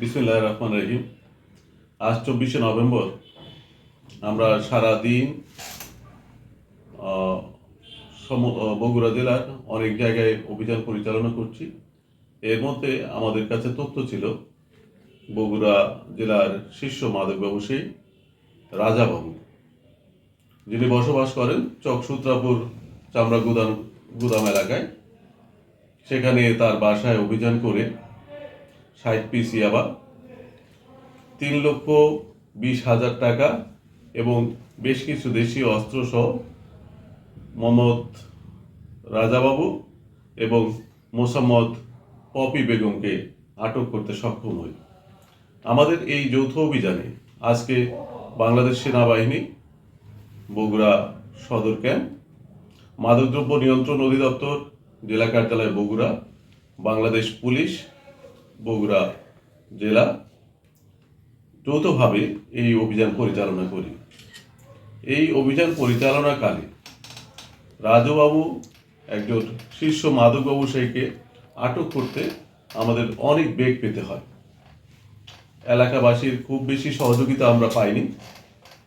বিসমুল্লাহ রহমান রহিম। আজ চব্বিশে নভেম্বর। আমরা সারা দিন বগুড়া জেলার অনেক জায়গায় অভিযান পরিচালনা করছি। এর মধ্যে আমাদের কাছে তথ্য ছিল, বগুড়া জেলার শীর্ষ মাদক ব্যবসায়ী রাজাবাবু, যিনি বসবাস করেন চকসূত্রাপুর চামড়া গুদাম গুদাম এলাকায়। সেখানে তার বাসায় অভিযান করে ষাট পিস ইয়াবা তিন লক্ষ বিশ হাজার টাকা এবং বেশ কিছু দেশীয় অস্ত্র সহ মোহাম্মদ রাজাবাবু এবং মোসাম্মদ পপি বেগমকে আটক করতে সক্ষম হই। আমাদের এই যৌথ অভিযানে আজকে বাংলাদেশ সেনাবাহিনী, বগুড়া সদর ক্যাম্প, মাদকদ্রব্য নিয়ন্ত্রণ অধিদপ্তর, জেলা কার্যালয় বগুড়া, বাংলাদেশ পুলিশ বগুড়া জেলা যৌথভাবে এই অভিযান পরিচালনা করি। এই অভিযান পরিচালনাকালে রাজুবাবু, একজন শীর্ষ মাদক ব্যবসায়ীকে আটক করতে আমাদের অনেক বেগ পেতে হয়। এলাকাবাসীর খুব বেশি সহযোগিতা আমরা পাইনি,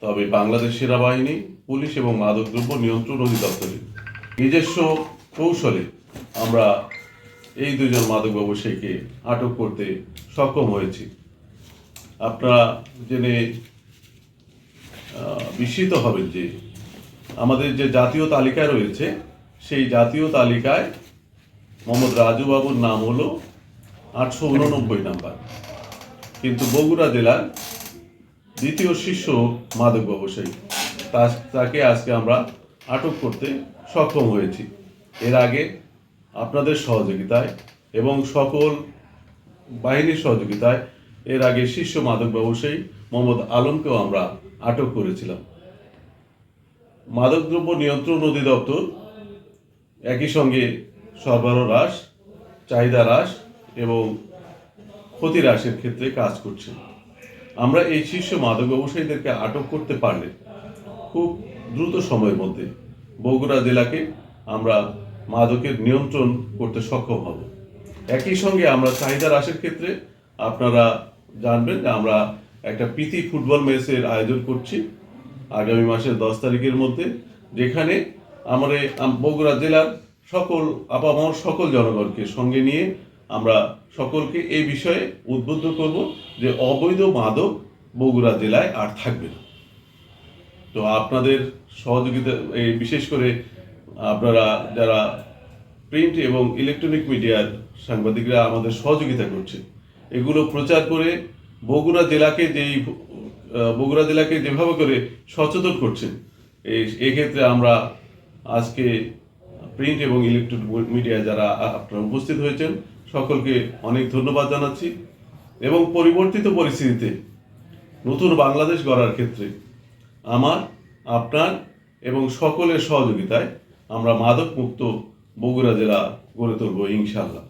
তবে বাংলাদেশ সেনাবাহিনী, পুলিশ এবং মাদকদ্রব্য নিয়ন্ত্রণ অধিদপ্তরের নিজস্ব কৌশলে আমরা এই দুজন মাদক ব্যবসায়ীকে আটক করতে সক্ষম হয়েছি। আপনারা জেনে বিস্মিত হবেন যে আমাদের যে জাতীয় তালিকা রয়েছে, সেই জাতীয় তালিকায় মোহাম্মদ রাজু বাবুর নাম হলো আটশো উননব্বই নাম্বার। কিন্তু বগুড়া জেলার দ্বিতীয় শীর্ষ মাদক ব্যবসায়ী তাকে আজকে আমরা আটক করতে সক্ষম হয়েছি। এর আগে আপনাদের সহযোগিতায় এবং সকল বাহিনীর সহযোগিতায় এর আগে শীর্ষ মাদক ব্যবসায়ী মোহাম্মদ আলমকেও আমরা আটক করেছিলাম। মাদকদ্রব্য নিয়ন্ত্রণ অধিদপ্তর একই সঙ্গে সরবরাহ হ্রাস, চাহিদা হ্রাস এবং ক্ষতি হ্রাসের ক্ষেত্রে কাজ করছে। আমরা এই শীর্ষ মাদক ব্যবসায়ীদেরকে আটক করতে পারলে খুব দ্রুত সময়ের মধ্যে বগুড়া জেলাকে আমরা মাদকের নিয়ন্ত্রণ করতে সক্ষম হব। একই সঙ্গে আমরা চাহিদা হ্রাসের ক্ষেত্রে আপনারা জানবেন যে আমরা একটা প্রীতি ফুটবল ম্যাচের আয়োজন করছি আগামী মাসের দশ তারিখের মধ্যে, যেখানে আমাদের বগুড়া জেলার সকল আপামর সকল জনগণকে সঙ্গে নিয়ে আমরা সকলকে এই বিষয়ে উদ্বুদ্ধ করব যে অবৈধ মাদক বগুড়া জেলায় আর থাকবে না। তো আপনাদের সহযোগিতা, এই বিশেষ করে আপনারা যারা প্রিন্ট এবং ইলেকট্রনিক মিডিয়ার সাংবাদিকরা আমাদের সহযোগিতা করছে এগুলো প্রচার করে বগুড়া জেলাকে যেই বগুড়া জেলাকে যেভাবে করে সচেতন করছেন এক্ষেত্রে আমরা আজকে প্রিন্ট এবং ইলেকট্রনিক মিডিয়া যারা আপনারা উপস্থিত হয়েছেন, সকলকে অনেক ধন্যবাদ জানাচ্ছি এবং পরিবর্তিত পরিস্থিতিতে নতুন বাংলাদেশ গড়ার ক্ষেত্রে আমার, আপনার এবং সকলের সহযোগিতায় আমরা মাদক মুক্ত বগুড়া জেলা গড়ে তুলব ইনশাআল্লাহ।